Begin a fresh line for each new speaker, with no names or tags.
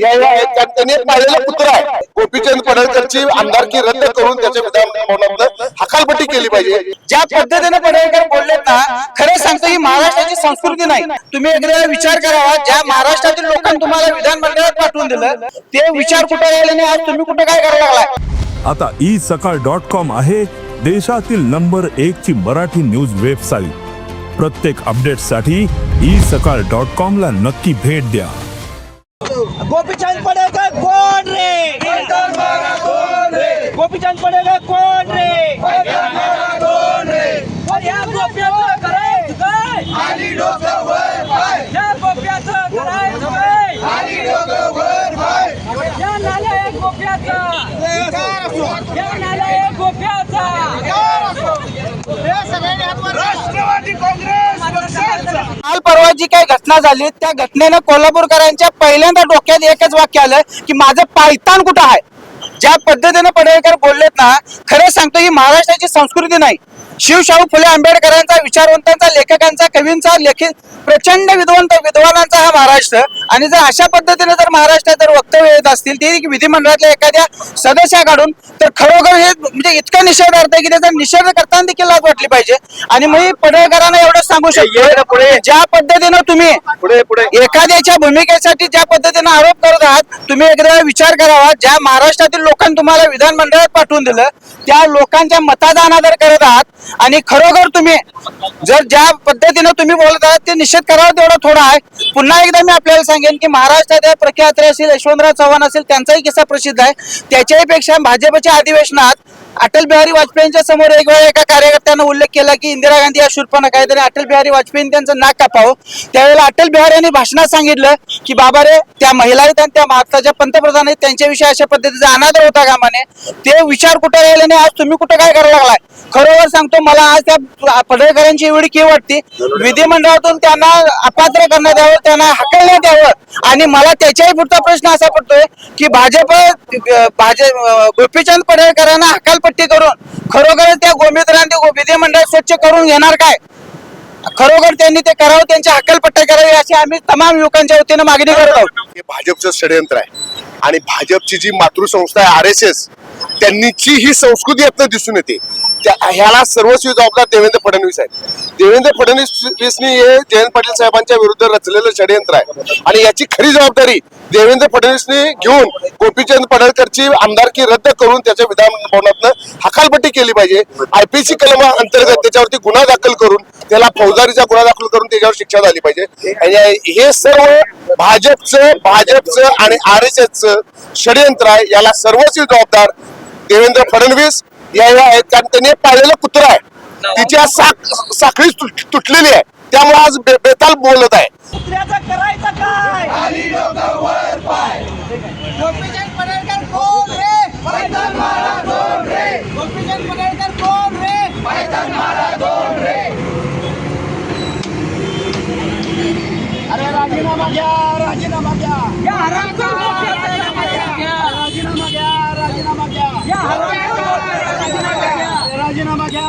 त्यांनी पाळलेला पुत्र आहे. गोपीचंद पडळकरची आमदारकी रद्द करून त्याच्या विधानभवनातनं हकालपट्टी केली पाहिजे.
ज्या पद्धतीने पडळकर बोललेत ना खरं सांगतो ही महाराष्ट्राची संस्कृती नाही. तुम्ही एकदा विचार करावा ज्या महाराष्ट्रातील लोकांनी तुम्हाला विधानमंडळात पाठवून दिलं ते विचार कुठे राहिले नाही आज तुम्ही कुठे काय करायला लागलाय?
आता ई सकाळ डॉट कॉम आहे देशातील नंबर एक ची मराठी न्यूज वेबसाईट. प्रत्येक अपडेटसाठी ई सकाळ डॉट कॉम ला नक्की भेट द्या.
गोपीचंद पडळकर कोण रे? गोपीचंद पडळकर कोण रे पण या गोप्याचं करायचं काय या गोप्याचं करायचं काय या नालायक गोप्याचा या नालायक गोप्याचा राष्ट्रवादी काँग्रेस
काल परवा जी काही घटना झाली त्या घटनेनं कोल्हापूरकरांच्या पहिल्यांदा डोक्यात एकच वाक्य आलं की माझं पायतान कुठं आहे? ज्या पद्धतीने पडळकर बोललेत ना खरं सांगतो ही महाराष्ट्राची संस्कृती नाही. शिवशाहू फुले आंबेडकरांचा विचारवंतांचा लेखकांचा कवींचा लेखी प्रचंड विद्वंत विद्वानांचा हा महाराष्ट्र. आणि जर अशा पद्धतीने जर महाराष्ट्रात जर वक्तव्य येत असतील ते विधिमंडळातल्या एखाद्या सदस्याकडून तर खरोखर हे म्हणजे इतकं निषेधार्थ आहे की त्याचा निषेध करताना देखील लाज वाटली पाहिजे. आणि मी पडळकरांना एवढं सांगू शकतो ज्या पद्धतीनं तुम्ही
पुढे पुढे?
एखाद्याच्या भूमिकेसाठी ज्या पद्धतीने आरोप करत आहात तुम्ही एकदा विचार करावा. ज्या महाराष्ट्रातील लोकांनी तुम्हाला विधानमंडळात पाठवून दिलं त्या लोकांच्या मताचा अनादर करत आहात. आणि खरोखर तुम्ही जर ज्या पद्धतीने तुम्ही बोलत आहात ते निषेध करावा तेवढा थोडा आहे. पुन्हा एकदा मी आपल्याला सांगेन की महाराष्ट्रात प्रख्यात असेल यशवंतराव चव्हाण असेल त्यांचाही किस्सा प्रसिद्ध आहे. त्याच्याही पेक्षा भाजपच्या अधिवेशनात अटल बिहारी वाजपेयींच्या समोर एक वेळा एका कार्यकर्त्यानं उल्लेख केला की इंदिरा गांधी या शूरपणा काहीतरी अटल बिहारी वाजपेयी त्यांचं नाक कापावं. त्यावेळेला अटल बिहारी यांनी भाषणात सांगितलं की बाबा रे त्या महिला आहेत आणि त्या भारताच्या पंतप्रधान आहेत त्यांच्याविषयी अशा पद्धतीचा अनादर होता का माने ते विचार कुठे राहिले नाही आज तुम्ही कुठे काय करायला लागलाय? खरोखर सांगतो मला आज त्या पडळकरांची एवढी की वाटते. विधिमंडळातून त्यांना अपात्र करण्यात यावं त्यांना हकलण्यात यावं. आणि मला त्याच्याही पुढचा प्रश्न असा पडतोय की भाजप भाजप गोपीचंद पडळकरांना हकालपट्टी करून खरोखरच त्या गोमित्रांनी विधिमंडळ स्वच्छ करून घेणार काय? खरोखर त्यांनी ते करावं त्यांची हक्कलपट्टी करावी अशी आम्ही तमाम युवकांच्या वतीनं मागणी करत आहोत.
हे भाजपचं षडयंत्र आहे. आणि भाजपची जी मातृसंस्था आहे आर एस एस त्यांनीची ही संस्कृती यातनं दिसून येते. त्या ह्याला सर्वस्वी जबाबदार देवेंद्र फडणवीस आहेत. देवेंद्र फडणवीसनी हे जयंत पाटील साहेबांच्या विरुद्ध रचलेलं षडयंत्र आहे. आणि याची खरी जबाबदारी देवेंद्र फडणवीसनी घेऊन गोपीचंद पडळकरची आमदारकी रद्द करून त्याच्या विधानभवनातनं हकालपट्टी केली पाहिजे. आयपीसी कलमा अंतर्गत त्याच्यावरती गुन्हा दाखल करून त्याला फौजदारीचा गुन्हा दाखल करून त्याच्यावर शिक्षा झाली पाहिजे. आणि हे सर्व भाजपचं भाजपचं आणि आर एस एसचं षडयंत्र आहे. याला सर्वस्वी जबाबदार देवेंद्र फडणवीस यायला आहेत. कारण त्यांनी पाळलेलं कुत्र आहे तिची आज साख साखळी तुट- तुटलेली आहे. त्यामुळे आज बे- बेताल बोलत आहे.
अरे राजीनामा घ्या राजीनामा घ्या राजीनामा घ्या राजीनामा घ्या राजीनामा घ्या